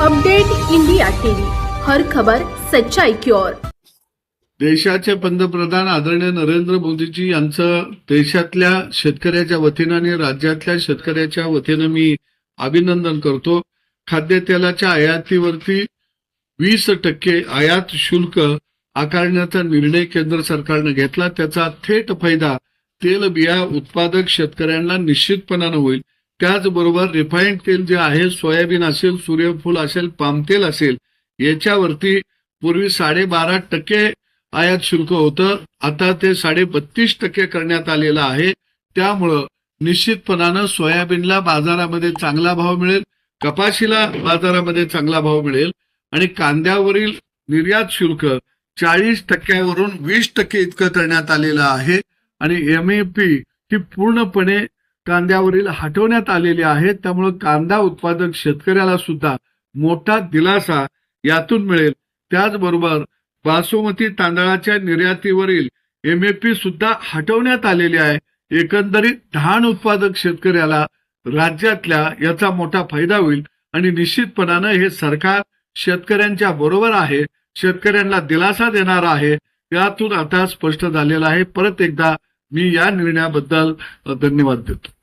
Update India TV. हर खबर सच्चाई की ओर. देशाचे पंतप्रधान आदरणीय नरेंद्र मोदीजी यांचं देशातल्या शेतकऱ्याच्या वतीनं आणि राज्यातल्या शेतकऱ्याच्या वतीनं मी अभिनंदन करतो. खाद्यतेलाच्या आयातीवरती वीस टक्के आयात शुल्क आकारण्याचा निर्णय केंद्र सरकारनं घेतला. त्याचा थेट फायदा तेल बिया उत्पादक शेतकऱ्यांना निश्चितपणानं होईल. त्याचबरोबर रिफाईंड तेल जे आहे सोयाबीन असेल सूर्यफूल असेल पामतेल असेल याच्यावरती पूर्वी साडेबारा टक्के आयात शुल्क होतं. आता ते साडे बत्तीस टक्के करण्यात आलेलं आहे. त्यामुळं निश्चितपणानं सोयाबीनला बाजारामध्ये चांगला भाव मिळेल कपाशीला बाजारामध्ये चांगला भाव मिळेल आणि कांद्यावरील निर्यात शुल्क चाळीस टक्क्यावरून वीस टक्के इतकं करण्यात आलेलं आहे. आणि एम ए पी ही पूर्णपणे कांद्यावरील हटवण्यात आलेले आहेत. त्यामुळे कांदा उत्पादक शेतकऱ्याला सुद्धा मोठा दिलासा यातून मिळेल. त्याचबरोबर बासमती तांदळाच्या निर्यातीवरील एमएपी सुद्धा हटवण्यात आलेली आहे. एकंदरीत धान उत्पादक शेतकऱ्याला राज्यातल्या याचा मोठा फायदा होईल. आणि निश्चितपणानं हे सरकार शेतकऱ्यांच्या बरोबर आहे. शेतकऱ्यांना दिलासा देणार आहे. यातून आता स्पष्ट झालेलं आहे. परत एकदा मी या निर्णयाबद्दल धन्यवाद देतो.